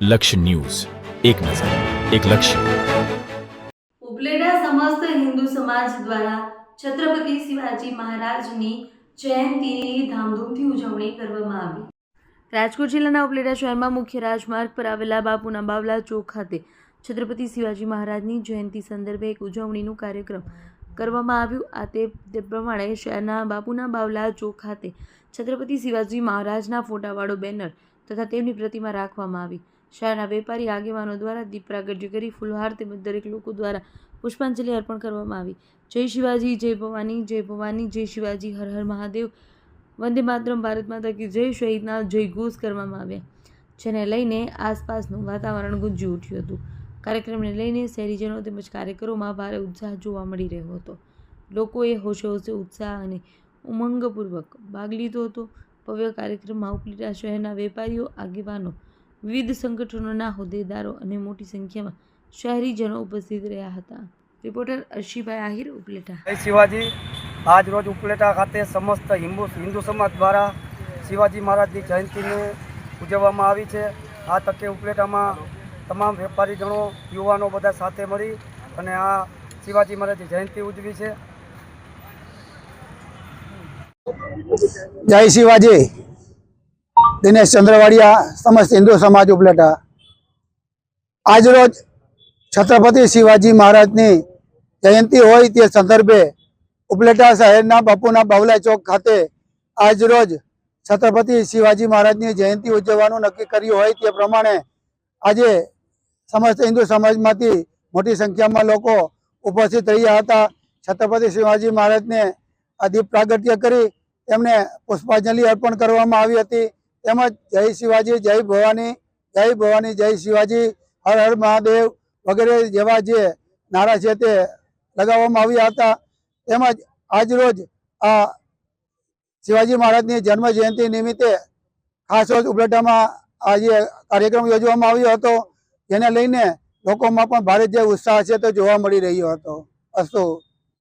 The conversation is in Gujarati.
લક્ષ્ય ન્યૂઝ. એક નજર, એક લક્ષ્ય. ઉપલેટા સમસ્ત હિન્દુ સમાજ દ્વારા છત્રપતિ શિવાજી મહારાજની જયંતિની ધામધૂમથી ઉજવણી કરવામાં આવી. રાજકોટ જિલ્લાના ઉપલેટા શહેરમાં મુખ્ય રાજમાર્ગ પર આવેલા બાપુના બાવલા ચોક ખાતે છત્રપતિ શિવાજી મહારાજની જયંતી સંદર્ભે એક ઉજવણીનું કાર્યક્રમ કરવામાં આવ્યું. આ તે પ્રમાણે શહેરના બાપુના બાવલા ચોક ખાતે છત્રપતિ શિવાજી મહારાજના ફોટાવાળો બેનર તથા તેમની પ્રતિમા રાખવામાં આવી. શહેરના વેપારી આગેવાનો દ્વારા દીપ પ્રાગટ્ય કરી ફૂલહાર તેમજ દરેક લોકો દ્વારા પુષ્પાંજલિ અર્પણ કરવામાં આવી. જય શિવાજી, જય ભવાની જય ભવાની, જય શિવાજી, હર હર મહાદેવ. વંદે માતરમ, ભારત માતા કી જય. શહીદના જય ઘોષ કરવામાં આવ્યા. જેને લઈને આસપાસનું વાતાવરણ ગુંજી ઉઠ્યું હતું. કાર્યક્રમને લઈને શહેરીજનો તેમજ કાર્યકરોમાં ભારે ઉત્સાહ જોવા મળી રહ્યો હતો. લોકોએ હોશે હોશે ઉત્સાહ અને ઉમંગપૂર્વક ભાગ લીધો હતો. ભવ્ય કાર્યક્રમમાં ઉપલેટા શહેરના વેપારીઓ, આગેવાનો વિવિધ સંગઠનોના હોદ્દેદારો અને મોટી સંખ્યામાં શહેરીજનો ઉપસ્થિત રહ્યા હતા. રિપોર્ટર અર્શીભાઈ આહિર ઉપલેટા. શિવાજી. આજ રોજ ઉપલેટા ખાતે સમસ્ત હિન્દુ હિન્દુ સમાજ દ્વારા શિવાજી મહારાજની જયંતિને ઉજવવામાં આવી છે. આ તકે ઉપલેટામાં તમામ વેપારીજનો યુવાનો બધા સાથે મળી અને આ શિવાજી મહારાજની જયંતિ ઉજવી છે. જય શિવાજી. દિનેશ ચંદ્રવાડિયા સમસ્ત હિન્દુ સમાજ ઉપલેટા. આજરોજ છત્રપતિ શિવાજી મહારાજની જયંતિ હોય તે સંદર્ભે ઉપલેટા શહેરના બાપુના બાવલા ચોક ખાતે આજરોજ છત્રપતિ શિવાજી મહારાજની જયંતિ ઉજવવાનું નક્કી કર્યું હોય તે પ્રમાણે આજે સમસ્ત હિન્દુ સમાજમાંથી મોટી સંખ્યામાં લોકો ઉપસ્થિત રહ્યા હતા. છત્રપતિ શિવાજી મહારાજને દીપ પ્રાગટ્ય કરી તેમને પુષ્પાંજલિ અર્પણ કરવામાં આવી હતી. તેમજ જય શિવાજી, જય ભવાની જય ભવાની, જય શિવાજી, હર હર મહાદેવ વગેરે જેવા જે નારા છે તે લગાવવામાં આવ્યા હતા. તેમજ આજરોજ આ શિવાજી મહારાજની જન્મ જયંતિ નિમિત્તે ખાસ રોજ ઉપલેટામાં આજે કાર્યક્રમ યોજવામાં આવ્યો હતો, જેને લઈને લોકોમાં પણ ભારે જે ઉત્સાહ છે તે જોવા મળી રહ્યો હતો. અસ્તુ